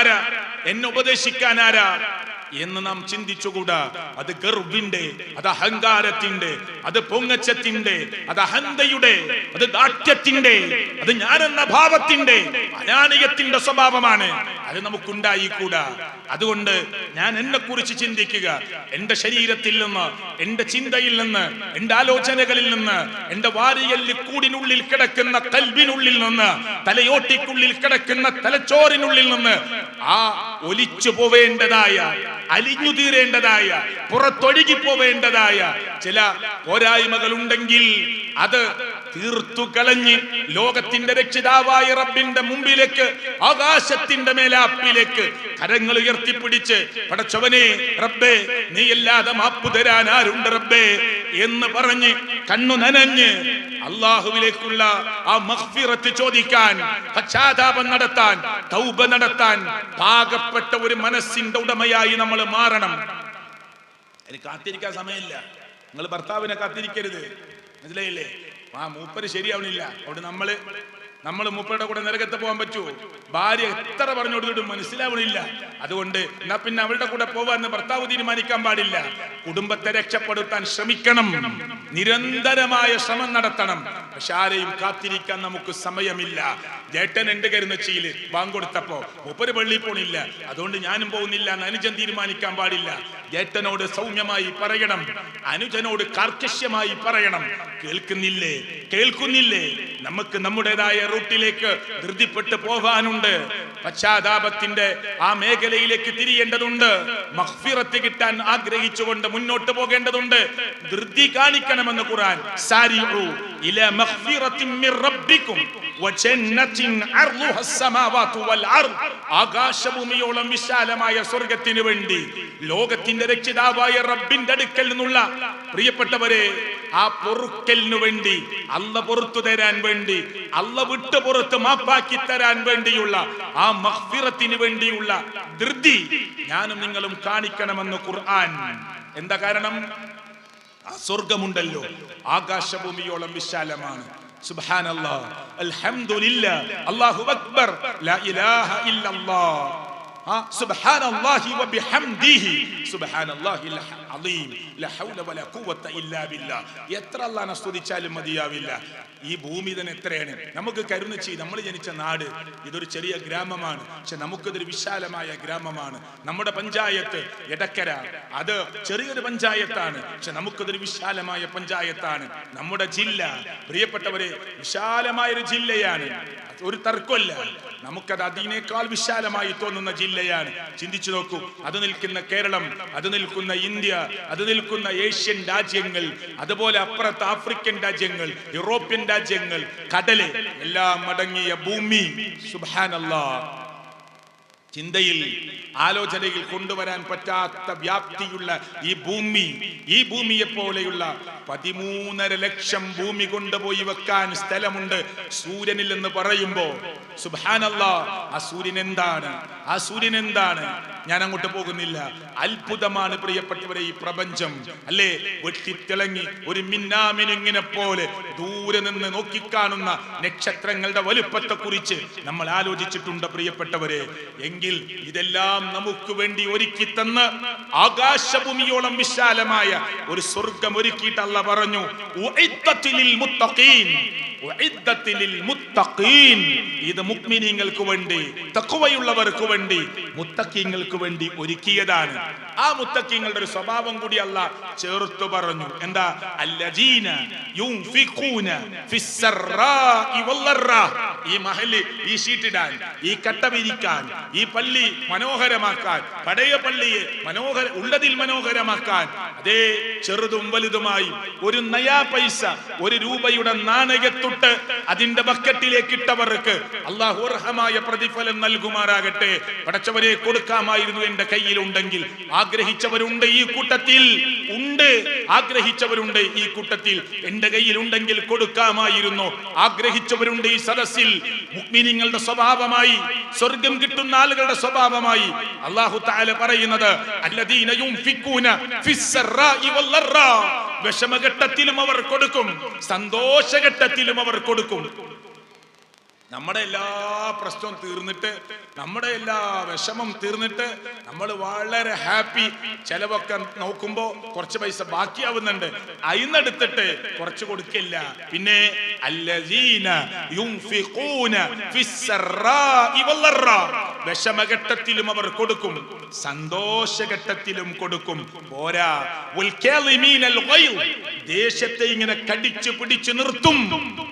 ആരാ? എന്നെ ഉപദേശിക്കാൻ ആരാ? എന്ന് നാം ചിന്തിച്ചുകൂടാ. അത് ഗർവിന്റെ അത് അഹങ്കാരത്തിന്റെ അത് പൊങ്ങച്ചത്തിന്റെ അത് അഹന്തയുടെ അത് ദാഠ്യത്തിന്റെ അത് ഞാനെന്ന ഭാവത്തിന്റെ അനാനയത്തിന്റെ സ്വഭാവമാണ്. അത് നമുക്കുണ്ടായിക്കൂടാ. അതുകൊണ്ട് ഞാൻ എന്നെ കുറിച്ച് ചിന്തിക്കുക. എന്റെ ശരീരത്തിൽ നിന്ന് എന്റെ ചിന്തയിൽ നിന്ന് എന്റെ ആലോചനകളിൽ നിന്ന് എന്റെ വാരിയല്ലി കൂടിനുള്ളിൽ കിടക്കുന്ന കൽവിനുള്ളിൽ നിന്ന് തലയോട്ടിക്കുള്ളിൽ കിടക്കുന്ന തലച്ചോറിനുള്ളിൽ നിന്ന് ആ ഒലിച്ചു പോവേണ്ടതായ അലിഞ്ഞു തീരേണ്ടതായ പുറത്തൊഴുകി പോവേണ്ടതായ ചില പോരായ്മകൾ ഉണ്ടെങ്കിൽ അത് തീർത്തു കളഞ്ഞ് ലോകത്തിന്റെ രക്ഷിതാവായ റബ്ബിന്റെ മുമ്പിലേക്ക് ആകാശത്തിന്റെ മേലാപ്പിലേക്ക് കരങ്ങൾ ഉയർത്തിപ്പിടിച്ച് പടച്ചവനെ റബ്ബേ നീ അല്ലാതെ മാപ്പു തരാൻ ആരുണ്ട് റബ്ബേ? എന്ന് പറഞ്ഞ് കണ്ണു നനഞ്ഞ് അള്ളാഹുവിലേക്കുള്ള ആ മഹ്ഫിറത്ത് ചോദിക്കാൻ പശ്ചാത്താപം നടത്താൻ തൗബ നടത്താൻ പാകപ്പെട്ട ഒരു മനസ്സിന്റെ ഉടമയായി നമ്മൾ മാറണം. എനിക്ക് കാത്തിരിക്കാൻ സമയമില്ല. നിങ്ങൾ ഭർത്താവിനെ കാത്തിരിക്കരുത്. മനസ്സിലായില്ലേ? ആ മൂപ്പര് ശരിയാവണില്ല. അവിടെ നമ്മൾ നമ്മൾ മൂപ്പരുടെ കൂടെ നരകത്ത് പോകാൻ പറ്റൂ. ഭാര്യ എത്ര പറഞ്ഞു കൊടുത്തിട്ടും മനസ്സിലാവണില്ല. അതുകൊണ്ട് എന്നാ പിന്നെ അവളുടെ കൂടെ പോവാന്ന് ഭർത്താവ് തീരുമാനിക്കാൻ പാടില്ല. കുടുംബത്തെ രക്ഷപ്പെടുത്താൻ ശ്രമിക്കണം. നിരന്തരമായ ശ്രമം നടത്തണം. പക്ഷെ ആരെയും കാത്തിരിക്കാൻ നമുക്ക് സമയമില്ല. ജേട്ടൻ എന്റെ കരുന്നച്ചിയിൽ വാങ്കൊടുത്തപ്പോ മൂപ്പര് പള്ളി പോണില്ല. അതുകൊണ്ട് ഞാനും പോകുന്നില്ല എന്ന് അനുജൻ തീരുമാനിക്കാൻ പാടില്ല. ജേട്ടനോട് സൗമ്യമായി പറയണം. അനുജനോട് കാർക്കശ്യമായി പറയണം. കേൾക്കുന്നില്ലേ? കേൾക്കുന്നില്ലേ? നമുക്ക് നമ്മുടേതായ റൂട്ടിലേക്ക് ധൃതിപ്പെട്ട് പോകാനുണ്ട്. പശ്ചാത്താപത്തിന്റെ ആ മേഖലയിലേക്ക് തിരിയേണ്ടതുണ്ട്. മഹ്ഫിറത്ത് കിട്ടാൻ ആഗ്രഹിച്ചുകൊണ്ട് മുന്നോട്ട് പോകേണ്ടതുണ്ട്. ധൃതി കാണിക്കണമെന്ന് ഖുർആൻ. സാരിഉ ആകാശഭൂമിയോളം വിശാലമായ സ്വർഗത്തിന് വേണ്ടി ലോകത്തിന്റെ രക്ഷിതാവായ റബ്ബിന്റെ അടുക്കൽ നിന്നുള്ള പ്രിയപ്പെട്ടവരെ ആ പൊറുക്കലിനു വേണ്ടി അല്ല പൊറത്തു തരാൻ വേണ്ടി അല്ല വിട്ടു പുറത്ത് മാപ്പാക്കി തരാൻ വേണ്ടിയുള്ള ആ മഹ്ഫിറത്തിന് വേണ്ടിയുള്ള ധൃതി ഞാനും നിങ്ങളും കാണിക്കണമെന്ന് ഖുർആൻ. എന്താ കാരണം? ആ സ്വർഗമുണ്ടല്ലോ ആകാശഭൂമിയോളം വിശാലമാണ്. سبحان الله. الحمد لله الله أكبر. لا إله إلا الله. سبحان الله وبحمده. سبحان الله الحمد ബില്ല. എത്ര അല്ലാഹനെ സ്തുതിച്ചാലും മതിയാവില്ല. ഈ ഭൂമി തന്നെ എത്രയാണ്? നമുക്ക് കരുന്നച്ചി നമ്മൾ ജനിച്ച നാട് ഇതൊരു ചെറിയ ഗ്രാമമാണ്. പക്ഷെ നമുക്കിതൊരു വിശാലമായ ഗ്രാമമാണ്. നമ്മുടെ പഞ്ചായത്ത് എടക്കര. അത് ചെറിയൊരു പഞ്ചായത്താണ്. പക്ഷെ നമുക്കിതൊരു വിശാലമായ പഞ്ചായത്താണ്. നമ്മുടെ ജില്ല. പ്രിയപ്പെട്ടവരെ വിശാലമായ ഒരു ജില്ലയാണ് ഒരു തർക്കമല്ല. നമുക്കത് അതിനേക്കാൾ വിശാലമായി തോന്നുന്ന ജില്ലയാണ്. ചിന്തിച്ചു നോക്കൂ. അത് നിൽക്കുന്ന കേരളം അത് നിൽക്കുന്ന ഇന്ത്യ അത് നിൽക്കുന്ന ഏഷ്യൻ രാജ്യങ്ങൾ അതുപോലെ അപ്പുറത്ത് ആഫ്രിക്കൻ രാജ്യങ്ങൾ യൂറോപ്യൻ രാജ്യങ്ങൾ കടൽ എല്ലാം അടങ്ങിയ ഭൂമി. ചിന്തയിൽ ആലോചനയിൽ കൊണ്ടുവരാൻ പറ്റാത്ത വ്യാപ്തിയുള്ള ഈ ഭൂമി ഈ ഭൂമിയെ പോലെയുള്ള പതിമൂന്നര ലക്ഷം ഭൂമി കൊണ്ടുപോയി വെക്കാൻ സ്ഥലമുണ്ട് സൂര്യനിൽ എന്ന് പറയുമ്പോ സുബാനല്ല ആ സൂര്യൻ എന്താണ്? ആ സൂര്യൻ എന്താണ്? ഞാൻ അങ്ങോട്ട് പോകുന്നില്ല. അത്ഭുതമാണ് പ്രിയപ്പെട്ടവരെ ഈ പ്രപഞ്ചം. അല്ലേ? വെട്ടിത്തിളങ്ങി ഒരു മിന്നാമിനിങ്ങിനെ പോലെ ദൂരെ നിന്ന് നോക്കിക്കാണുന്ന നക്ഷത്രങ്ങളുടെ വലുപ്പത്തെ കുറിച്ച് നമ്മൾ ആലോചിച്ചിട്ടുണ്ട് പ്രിയപ്പെട്ടവരെ. എങ്കിൽ ഇതെല്ലാം നമുക്ക് വേണ്ടി ഒരുക്കി തന്ന് ആകാശഭൂമിയോളം വിശാലമായ ഒരു സ്വർഗം ഒരുക്കിയിട്ടല്ല പറഞ്ഞു. ഇത് മുക്മിനീങ്ങൾക്ക് വേണ്ടി തക്കുവയുള്ളവർക്ക് വേണ്ടി മുത്തക്കീങ്ങൾക്ക് വേണ്ടി ഒരുക്കിയതാണ്. ആ മുത്തക്കീങ്ങളുടെ ഒരു സ്വഭാവം കൂടി അല്ല ചേർത്തു പറഞ്ഞു. എന്താ? അല്ലജീന. ഈ മഹൽ ഈ ഷീറ്റിടാൻ ഈ കട്ട വിരിക്കാൻ ഈ പള്ളി മനോഹരമാക്കാൻ പഴയ പള്ളിയെ മനോഹര ഉള്ളതിൽ മനോഹരമാക്കാൻ അതേ ചെറുതും വലുതുമായി ഒരു നയാ പൈസ ഒരു രൂപയുടെ നാണയത്തൊട്ട് അതിന്റെ ബക്കറ്റിലേക്ക് ഇട്ടവർക്ക് അള്ളാഹു അർഹമായ പ്രതിഫലം നൽകുമാറാകട്ടെ. പടച്ചവരെ കൊടുക്കാമായിരുന്നു എന്റെ കയ്യിൽ ഉണ്ടെങ്കിൽ ആഗ്രഹിച്ചവരുണ്ട് ഈ കൂട്ടത്തിൽ. ഉണ്ട്. ആഗ്രഹിച്ചവരുണ്ട് ഈ കൂട്ടത്തിൽ. എന്റെ കയ്യിൽ ഉണ്ടെങ്കിൽ കൊടുക്കാമായിരുന്നു. ആഗ്രഹിച്ചവരുണ്ട് ഈ സദസ്സിൽ. മുക്മിനിങ്ങളുടെ സ്വഭാവമായി സ്വർഗം കിട്ടുന്ന ആളുകളുടെ സ്വഭാവമായി അള്ളാഹു താല പറയുന്നത് അല്ലദീന ഫിക്കൂന വല്ലറാ. വിഷമഘട്ടത്തിലും അവർ കൊടുക്കും സന്തോഷഘട്ടത്തിലും അവർ കൊടുക്കും. നമ്മുടെ എല്ലാ പ്രശ്നവും തീർന്നിട്ട് നമ്മുടെ എല്ലാ വിഷമം തീർന്നിട്ട് നമ്മൾ വളരെ ഹാപ്പി. ചെലവൊക്കെ നോക്കുമ്പോ കുറച്ച് പൈസ ബാക്കിയാവുന്നുണ്ട്. അയിന്നെടുത്തിട്ട് കുറച്ച് കൊടുക്കില്ല. പിന്നെ അല്ലീന. വിഷമഘട്ടത്തിലും അവർ കൊടുക്കും. സന്തോഷഘട്ടത്തിലും കൊടുക്കും. പോരാ. ദേശത്തെ ഇങ്ങനെ കടിച്ചു പിടിച്ചു നിർത്തും.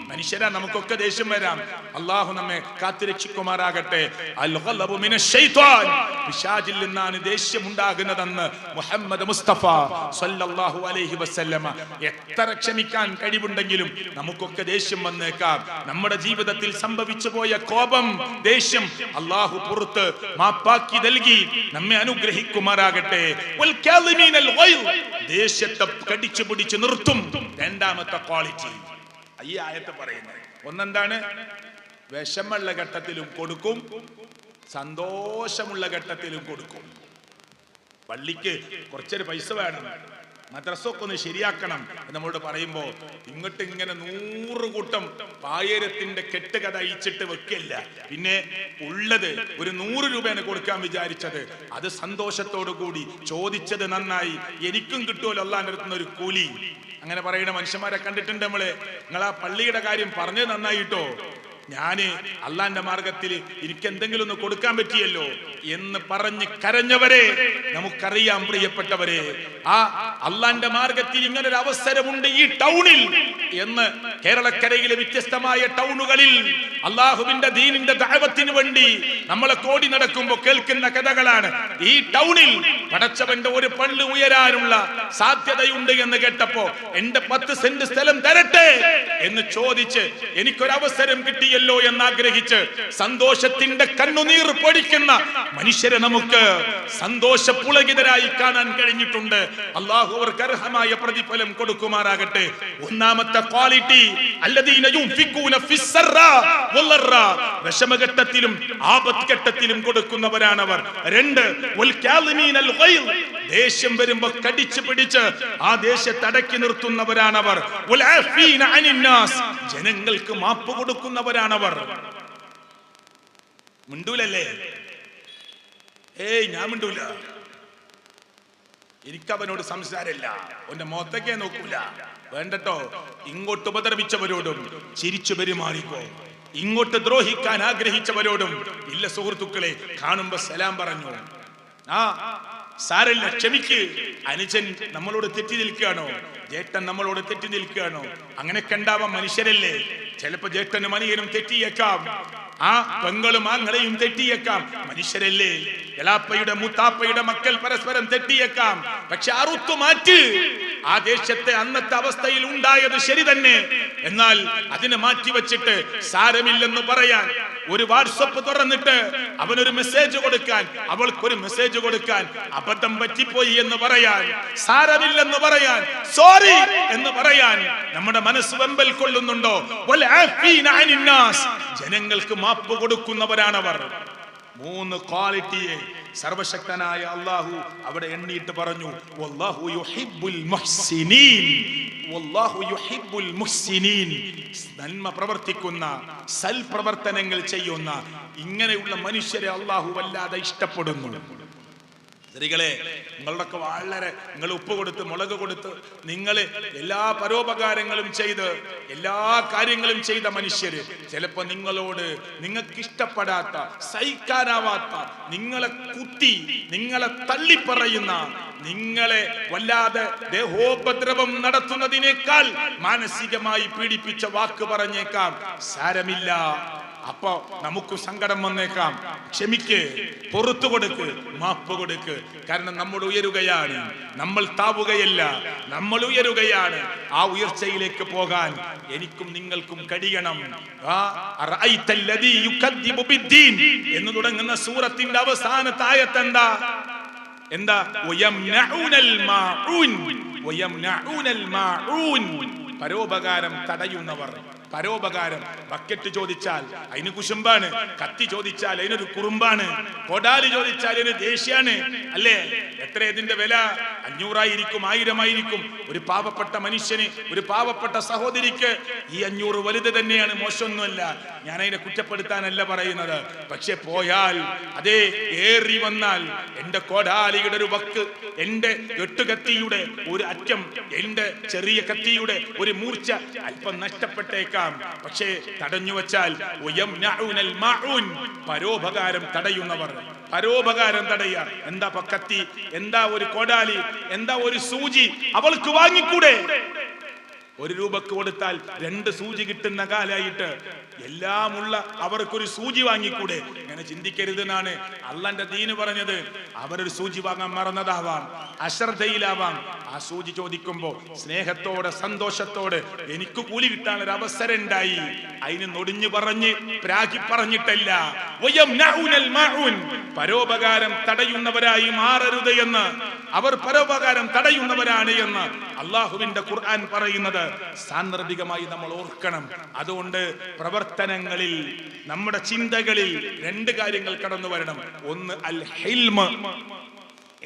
മനുഷ്യരാ നമുക്കൊക്കെ ദേഷ്യം വരാം. അള്ളാഹു നമ്മെ കാത്തുരക്ഷിക്കുമാറാകട്ടെ. പിശാചിൽ നിന്നാണ് ദേഷ്യം ഉണ്ടാകുന്നതെന്ന് മുഹമ്മദ് മുസ്തഫ സല്ലല്ലാഹു അലൈഹി വസല്ലമ. എത്ര ക്ഷമിക്കാൻ കഴിവുണ്ടെങ്കിലും നമുക്കൊക്കെ ദേഷ്യം വന്നേക്കാം. നമ്മുടെ ജീവിതത്തിൽ സംഭവിച്ചു പോയ കോപം ദേഷ്യം അള്ളാഹു പുറത്ത് മാപ്പാക്കി നൽകി നമ്മെ അനുഗ്രഹിക്കുമാറാകട്ടെ. ദേഷ്യത്തെ കടിച്ചു പിടിച്ചു നിർത്തും. രണ്ടാമത്തെ ക്വാളിറ്റി ഈ ആയത്ത് പറയുന്നത്. ഒന്നെന്താണ്? വിഷമുള്ള ഘട്ടത്തിലും കൊടുക്കും. സന്തോഷമുള്ള ഘട്ടത്തിലും കൊടുക്കും. പള്ളിക്ക് കുറച്ചൊരു പൈസ വേണം. മദ്രസൊക്കെ ഒന്ന് ശരിയാക്കണം നമ്മളോട് പറയുമ്പോ ഇങ്ങോട്ട് ഇങ്ങനെ നൂറ് കൂട്ടം പായരത്തിന്റെ കെട്ടുകഥ അയച്ചിട്ട് വെക്കില്ല. പിന്നെ ഉള്ളത് ഒരു നൂറ് രൂപയാണ് കൊടുക്കാൻ വിചാരിച്ചത്. അത് സന്തോഷത്തോടു കൂടി ചോദിച്ചത് നന്നായി. എനിക്കും കിട്ടുമല്ലോ അല്ലാന്റെ ഒരു കൂലി. അങ്ങനെ പറയുന്ന മനുഷ്യന്മാരെ കണ്ടിട്ടുണ്ട് നമ്മൾ. നിങ്ങൾ ആ പള്ളിയുടെ കാര്യം പറഞ്ഞത് നന്നായിട്ടോ? ഞാൻ അള്ളാന്റെ മാർഗത്തിൽ എനിക്ക് എന്തെങ്കിലും ഒന്ന് കൊടുക്കാൻ പറ്റിയല്ലോ എന്ന് പറഞ്ഞ് കരഞ്ഞവരെ നമുക്കറിയാം പ്രിയപ്പെട്ടവരെ. ആ അള്ളാന്റെ മാർഗത്തിൽ ഇങ്ങനെ ഒരു അവസരമുണ്ട് ഈ ടൗണിൽ എന്ന് കേരളക്കരയിലെ വ്യത്യസ്തമായ ടൗണുകളിൽ അള്ളാഹുവിന്റെ ദീനിന്റെ ദൈവത്തിന് വേണ്ടി നമ്മളെ കോടി നടക്കുമ്പോൾ കേൾക്കുന്ന കഥകളാണ്. ഈ ടൗണിൽ പടച്ചവന്റെ ഒരു പള്ളി ഉയരാനുള്ള സാധ്യതയുണ്ട് എന്ന് കേട്ടപ്പോ എന്റെ പത്ത് സെന്റ് സ്ഥലം തരട്ടെ എന്ന് ചോദിച്ച് എനിക്കൊരവസരം കിട്ടിയല്ലോ എന്ന് ആഗ്രഹിച്ച് സന്തോഷത്തിന്റെ കണ്ണുനീർ പൊടിക്കുന്ന മനുഷ്യരെ നമുക്ക് സന്തോഷപുളകിതരായി കാണാൻ കഴിഞ്ഞിട്ടുണ്ട്. അള്ളാഹു അവർക്ക് അർഹമായ പ്രതിഫലം കൊടുക്കുമാറാകട്ടെ. ഒന്നാമത്തെ ക്വാളിറ്റി വിഷമഘട്ടത്തിലും ആപത് ഘട്ടത്തിലും വിഷമഘട്ടത്തിലും ആപത്ഘട്ടത്തിലും കൊടുക്കുന്നവരാണവർ. രണ്ട്. ദേഷ്യം വരുമ്പോ കടിച്ചു പിടിച്ച് ആ ദേഷ്യത്തെ അടക്കി നിർത്തുന്നവരാണവർ. ജനങ്ങൾക്ക് മാപ്പ് കൊടുക്കുന്നവരാണവർ മിണ്ടൂലല്ലേ? ഏയ് ഞാൻ മിണ്ടൂല. എനിക്ക് അവനോട് സംസാരമില്ല. ഒന്റെ മൊത്തക്കേ നോക്കൂല. വേണ്ടട്ടോ? ഇങ്ങോട്ട് ഉപദ്രവിച്ചവരോടും ചിരിച്ചു പെരുമാറിക്കോ. ഇങ്ങോട്ട് ദ്രോഹിക്കാൻ ആഗ്രഹിച്ചവരോടും ഇല്ല സുഹൃത്തുക്കളെ കാണുമ്പോ സലാം പറഞ്ഞു. ആ സാരല്ല ക്ഷമിക്ക്. അനുജൻ നമ്മളോട് തെറ്റി നിൽക്കുകയാണോ? ജേട്ടൻ നമ്മളോട് തെറ്റി നിൽക്കുകയാണോ? അങ്ങനെ കണ്ടാവാം മനുഷ്യരല്ലേ? ചിലപ്പോ ജേട്ടനും അനിയനും തെറ്റിയേക്കാം. ആ പെങ്ങളും ആങ്ങളെയും തെറ്റിയേക്കാം. മനുഷ്യരല്ലേ? എളാപ്പയുടെ മുത്താപ്പയുടെ മക്കൾ പരസ്പരം തെറ്റിയേക്കാം. പക്ഷെ അറുത്തു മാറ്റ്. ആ ദേശത്തെ അന്നത്തെ അവസ്ഥയിൽ ഉണ്ടായത് ശരി തന്നെ. എന്നാൽ അതിനെ മാറ്റിവെച്ചിട്ട് സാരമില്ലെന്ന് പറയാൻ ഒരു വാട്സപ്പ് തുറന്നിട്ട് അവനൊരു മെസ്സേജ് കൊടുക്കാൻ അവൾക്കൊരു മെസ്സേജ് കൊടുക്കാൻ അബദ്ധം പറ്റിപ്പോയി എന്ന് പറയാൻ സാരമില്ലെന്ന് പറയാൻ സോറി എന്ന് പറയാൻ നമ്മുടെ മനസ്സ് വെമ്പൽ കൊള്ളുന്നുണ്ടോ. ജനങ്ങൾക്ക് മാപ്പ് കൊടുക്കുന്നവരാണവർ. മൂന്ന് ക്വാളിറ്റിയെ സർവശക്തനായ അള്ളാഹു അവിടെ എണ്ണിയിട്ട് പറഞ്ഞു നന്മ പ്രവർത്തിക്കുന്ന സൽപ്രവർത്തനങ്ങൾ ചെയ്യുന്ന ഇങ്ങനെയുള്ള മനുഷ്യരെ അള്ളാഹു വല്ലാതെ ഇഷ്ടപ്പെടുന്നു. സ്ത്രീകളെ നിങ്ങളുടെയൊക്കെ വളരെ നിങ്ങൾ ഉപ്പ് കൊടുത്ത് മുളക് കൊടുത്ത് നിങ്ങൾ എല്ലാ പരോപകാരങ്ങളും ചെയ്ത് എല്ലാ കാര്യങ്ങളും ചെയ്ത മനുഷ്യര്. ചിലപ്പോൾ നിങ്ങളോട് നിങ്ങൾക്ക് ഇഷ്ടപ്പെടാത്ത സഹിക്കാനാവാത്ത നിങ്ങളെ കുത്തി നിങ്ങളെ തള്ളിപ്പറയുന്ന നിങ്ങളെ വല്ലാതെ ദേഹോപദ്രവം നടത്തുന്നതിനേക്കാൾ മാനസികമായി പീഡിപ്പിച്ച വാക്ക് പറഞ്ഞേക്കാം സാരമില്ല. അപ്പൊ നമുക്ക് സങ്കടം വന്നേക്കാം. ക്ഷമിക്ക് പുറത്തു കൊടുക്ക് മാപ്പ് കൊടുക്ക്. കാരണം നമ്മൾ ഉയരുകയാണ്. നമ്മൾ താവുകയല്ല. നമ്മൾ ഉയരുകയാണ്. ആ ഉയർച്ചയിലേക്ക് പോകാൻ എനിക്കും നിങ്ങൾക്കും കഴിയണം. എന്ന് തുടങ്ങുന്ന സൂറത്തിന്റെ അവസാനത്തെ ആയത്ത് എന്താ? പരോപകാരം തടയുന്നവർ. പരോപകാരം. ബക്കറ്റ് ചോദിച്ചാൽ അതിന് കുശുമ്പാണ്. കത്തി ചോദിച്ചാൽ അതിനൊരു കുറുമ്പാണ്. കൊടാലി ചോദിച്ചാൽ അതിന് ദേഷ്യാണ്. അല്ലേ? എത്ര ഇതിന്റെ വില? അഞ്ഞൂറായിരിക്കും ആയിരമായിരിക്കും. ഒരു പാവപ്പെട്ട മനുഷ്യന് ഒരു പാവപ്പെട്ട സഹോദരിക്ക് ഈ അഞ്ഞൂറ് വലുത് തന്നെയാണ്. മോശമൊന്നുമല്ല. ഞാൻ അതിനെ കുറ്റപ്പെടുത്താനല്ല പറയുന്നത്. പക്ഷെ പോയാൽ അതേ ഏറി വന്നാൽ എന്റെ കോടാലിയുടെ ഒരു വക്ക് എന്റെ എട്ടുകത്തിയുടെ ഒരു അറ്റം എന്റെ ചെറിയ കത്തിയുടെ ഒരു മൂർച്ച അല്പം നഷ്ടപ്പെട്ടേക്കാം. പക്ഷേ തടഞ്ഞു വച്ചാൽ. പരോപകാരം തടയുന്നവർ. പരോപകാരം തടയുക. എന്താ പക്കത്തി? എന്താ ഒരു കോടാലി? എന്താ ഒരു സൂചി? അവൾക്ക് വാങ്ങിക്കൂടെ? ഒരു രൂപക്ക് കൊടുത്താൽ രണ്ട് സൂചി കിട്ടുന്ന കാലായിട്ട് എല്ലാമുള്ള അവർക്കൊരു സൂചി വാങ്ങിക്കൂടെ? അങ്ങനെ ചിന്തിക്കരുത് എന്നാണ് അള്ളന്റെ ദീന് പറഞ്ഞത്. അവരൊരു സൂചി വാങ്ങാൻ മറന്നതാവാം അശ്രദ്ധയിലാവാം. ആ സൂചി ചോദിക്കുമ്പോ സ്നേഹത്തോടെ സന്തോഷത്തോടെ എനിക്ക് കൂലി കിട്ടാൻ ഒരു അവസരം ഉണ്ടായി. അതിന് നൊടിഞ്ഞു പറഞ്ഞ് പ്രാഗി പറഞ്ഞിട്ടല്ല. പരോപകാരം തടയുന്നവരായി മാറരുത് എന്ന് അവർ പരോപകാരം തടയുന്നവരാണ് എന്ന് അള്ളാഹുവിന്റെ ഖുർആൻ പറയുന്നത്. സാന്ദർഭികമായി നമ്മൾ ഓർക്കണം. അതുകൊണ്ട് പ്രവർത്തനങ്ങളിൽ നമ്മുടെ ചിന്തകളിൽ രണ്ട് കാര്യങ്ങൾ കടന്നു വരണം. ഒന്ന് അൽ ഹിൽമ.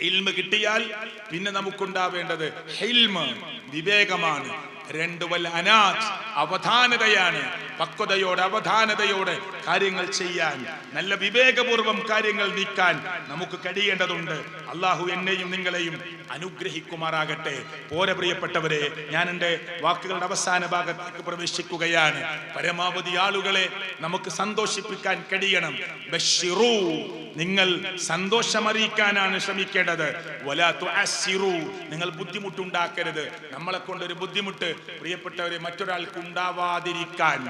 ഹിൽമ കിട്ടിയാൽ പിന്നെ നമുക്കുണ്ടാവേണ്ടത് ഹിൽമ വിവേകമാണ്. രണ്ട് വൽ അനാജ്. അവധാനതയാണ്. പക്വതയോടെ അവധാനതയോടെ കാര്യങ്ങൾ ചെയ്യാൻ നല്ല വിവേകപൂർവം കാര്യങ്ങൾ നീക്കാൻ നമുക്ക് കഴിയേണ്ടതുണ്ട്. അള്ളാഹു എന്നെയും നിങ്ങളെയും അനുഗ്രഹിക്കുമാറാകട്ടെ. പോരെ പ്രിയപ്പെട്ടവരെ ഞാൻ എന്റെ വാക്കുകളുടെ അവസാന ഭാഗത്തേക്ക് പ്രവേശിക്കുകയാണ്. പരമാവധി ആളുകളെ നമുക്ക് സന്തോഷിപ്പിക്കാൻ കഴിയണം. ബഷിറു നിങ്ങൾ സന്തോഷമറിയിക്കാനാണ് ശ്രമിക്കേണ്ടത്. നിങ്ങൾ ബുദ്ധിമുട്ടുണ്ടാക്കരുത്. നമ്മളെ കൊണ്ടൊരു ബുദ്ധിമുട്ട് പ്രിയപ്പെട്ടവരെ മറ്റൊരാൾക്ക് ഉണ്ടാവാതിരിക്കാൻ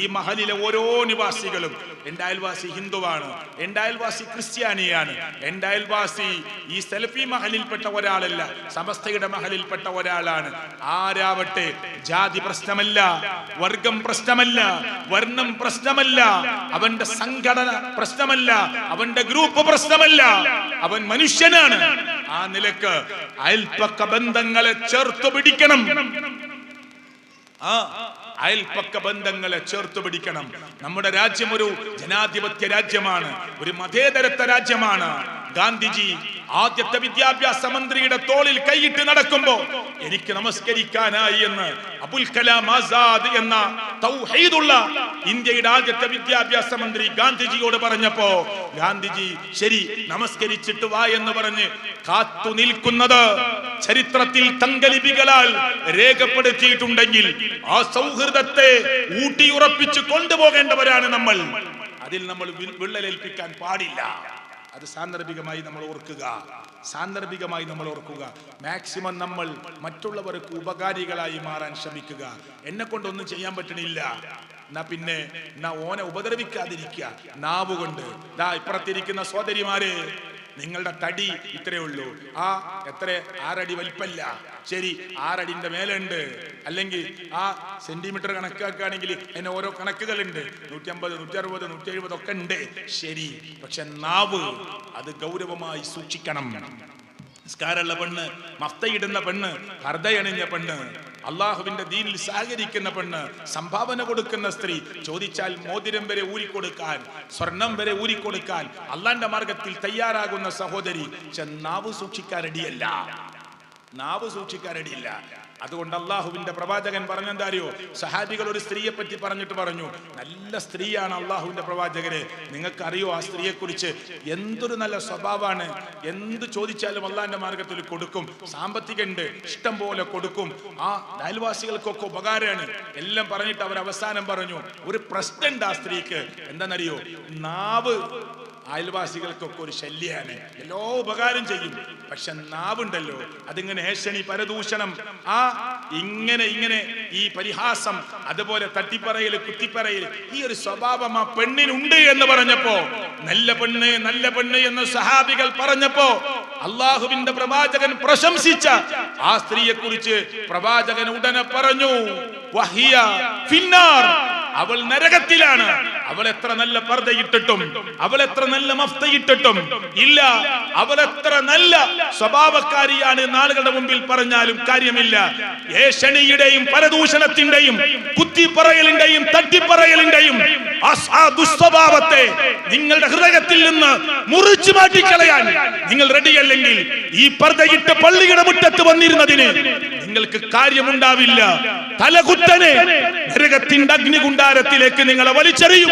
ഈ മഹലിലെ ഓരോ നിവാസികളും എന്റെ അയൽവാസി ഹിന്ദുവാണ് എന്റെ അയൽവാസി ക്രിസ്ത്യാനിയാണ് എന്റെ അയൽവാസി ഈ സെൽഫി മഹലിൽപ്പെട്ട ഒരാളല്ല സമസ്തയുടെ മഹലിൽപ്പെട്ട ഒരാളാണ്. ആരാവട്ടെ? ജാതി പ്രശ്നമല്ല വർഗം പ്രശ്നമല്ല വർണം പ്രശ്നമല്ല അവന്റെ സംഘടന പ്രശ്നമല്ല അവന്റെ ഗ്രൂപ്പ് പ്രശ്നമല്ല അവൻ മനുഷ്യനാണ്. ആ നിലയ്ക്ക് അയൽപ്പക്ക ബന്ധങ്ങളെ ചേർത്ത് പിടിക്കണം. ആ അയൽപ്പക്ക ബന്ധങ്ങളെ ചേർത്ത് പിടിക്കണം. നമ്മുടെ രാജ്യം ഒരു ജനാധിപത്യ രാജ്യമാണ് ഒരു മതേതരത്വ രാജ്യമാണ്. ഗാന്ധിജി ആദ്യത്തെ വിദ്യാഭ്യാസ മന്ത്രിയുടെ തോളിൽ കൈയിട്ട് നടക്കുമ്പോ എനിക്ക് നമസ്കരിക്കാനായി എന്ന് അബുൽ കലാം ആസാദ് എന്ന തൗഹീദുള്ള ഇന്ത്യയുടെ ആദ്യത്തെ വിദ്യാഭ്യാസ മന്ത്രി ഗാന്ധിജിയോട് പറഞ്ഞപ്പോ ഗാന്ധിജി ശരി നമസ്കരിച്ചിട്ട് വാ എന്ന് പറഞ്ഞ് കാത്തു നിൽക്കുന്നത് ചരിത്രത്തിൽ തങ്കലിപികളാൽ രേഖപ്പെടുത്തിയിട്ടുണ്ടെങ്കിൽ ആ സൗഹൃദത്തെ ഊട്ടിയുറപ്പിച്ച് കൊണ്ടുപോകേണ്ടവരാണ് നമ്മൾ. അതിൽ നമ്മൾ വിള്ളലേൽപ്പിക്കാൻ പാടില്ല. അത് സാന്ദർഭികമായി നമ്മൾ ഓർക്കുക. സാന്ദർഭികമായി നമ്മൾ ഓർക്കുക. മാക്സിമം നമ്മൾ മറ്റുള്ളവർക്ക് ഉപകാരികളായി മാറാൻ ശ്രമിക്കുക. എന്നെ കൊണ്ടൊന്നും ചെയ്യാൻ പറ്റണില്ല. എന്നാ പിന്നെ ഓനെ ഉപദ്രവിക്കാതിരിക്കുക. നാവുകൊണ്ട്. ദാ ഇപ്പുറത്തിരിക്കുന്ന സോദരിമാരെ നിങ്ങളുടെ തടി ഇത്രയേ ഉള്ളൂ. ആ എത്ര ആറടി വലിപ്പല്ല. ശരി ആറടിന്റെ മേലുണ്ട്. അല്ലെങ്കിൽ ആ സെന്റിമീറ്റർ കണക്കാക്കുകയാണെങ്കിൽ അതിന് ഓരോ കണക്കുകളുണ്ട്. നൂറ്റി അമ്പത് നൂറ്റി അറുപത് നൂറ്റി എഴുപത് ഒക്കെ ഉണ്ട്. ശരി പക്ഷെ നാവ് അത് ഗൗരവമായി സൂക്ഷിക്കണം. നിസ്കാരമുള്ള പെണ്ണ് മഫ്തയിടുന്ന പെണ്ണ് ഹർദയണിഞ്ഞ പെണ്ണ് അള്ളാഹുവിന്റെ ദീനിൽ സഹകരിക്കുന്ന പെണ്ണ് സംഭാവന കൊടുക്കുന്ന സ്ത്രീ ചോദിച്ചാൽ മോതിരം വരെ ഊരിക്കൊടുക്കാൻ സ്വർണം വരെ ഊരിക്കൊടുക്കാൻ അള്ളാന്റെ മാർഗത്തിൽ തയ്യാറാകുന്ന സഹോദരി ചെന്നാവ് നാവ് സൂക്ഷിക്കാൻ നാവ് സൂക്ഷിക്കാൻ അതുകൊണ്ട് അള്ളാഹുവിന്റെ പ്രവാചകൻ പറഞ്ഞെന്താ അറിയോ സഹാബികൾ ഒരു സ്ത്രീയെ പറ്റി പറഞ്ഞിട്ട് പറഞ്ഞു നല്ല സ്ത്രീയാണ് അള്ളാഹുവിന്റെ പ്രവാചകരെ. നിങ്ങൾക്ക് അറിയോ ആ സ്ത്രീയെ കുറിച്ച് എന്തൊരു നല്ല സ്വഭാവമാണ്? എന്ത് ചോദിച്ചാലും അള്ളാഹിന്റെ മാർഗത്തിൽ കൊടുക്കും. സാമ്പത്തിക ഉണ്ട് ഇഷ്ടം പോലെ കൊടുക്കും. ആ അയൽവാസികൾക്കൊക്കെ ഉപകാരമാണ്. എല്ലാം പറഞ്ഞിട്ട് അവർ അവസാനം പറഞ്ഞു ഒരു പ്രശ്നമുണ്ട് ആ സ്ത്രീക്ക്. എന്താണെന്നറിയോ? നാവ് അയൽവാസികൾക്കൊക്കെ ഒരു ശല്യാണ്. എല്ലോ ഉപകാരം ചെയ്യും. പക്ഷെ നാവുണ്ടല്ലോ. അതിങ്ങനെ ഏഷണി പരദൂഷണം. ആ ഇങ്ങനെ ഇങ്ങനെ ഈ പരിഹാസം അതുപോലെ തട്ടിപ്പറയിൽ കുത്തിപ്പറയിൽ ഈ ഒരു സ്വഭാവം ആ പെണ്ണിനുണ്ട് എന്ന് പറഞ്ഞപ്പോ നല്ല പെണ്ണ് നല്ല പെണ്ണ് എന്ന് സഹാബികൾ പറഞ്ഞപ്പോ അള്ളാഹുവിന്റെ പ്രവാചകൻ പ്രശംസിച്ച ആ സ്ത്രീയെ കുറിച്ച് പ്രവാചകൻ ഉടനെ പറഞ്ഞു വഹിയ അവൾ നരകത്തിലാണ്. അവൾ എത്ര നല്ല പർദ്ദയിട്ടിട്ടും അവൾ എത്ര നല്ല മഫ്തയിട്ടിട്ടും ഇല്ല അവൾ എത്ര നല്ല സ്വഭാവക്കാരിയാണ് നാളുകളുടെ മുമ്പിൽ പറഞ്ഞാലും കാര്യമില്ല. ഏഷണിയുടെയും പരദൂഷണത്തിന്റെയും കുത്തിപ്പറയലിന്റെയും തട്ടിപ്പറയലിന്റെയും ദുസ്വഭാവത്തെ നിങ്ങളുടെ ഹൃദയത്തിൽ നിന്ന് മുറിച്ചു മാറ്റിക്കളയാൻ നിങ്ങൾ റെഡിയല്ലെങ്കിൽ ഈ പർദ്ദയിട്ട് പള്ളിയുടെ മുറ്റത്ത് വന്നിരുന്നതിന് നിങ്ങൾക്ക് കാര്യമുണ്ടാവില്ല. തലകുത്തനെ നരകത്തിന്റെ അഗ്നികുണ്ടാരത്തിലേക്ക് നിങ്ങളെ വലിച്ചെറിയും.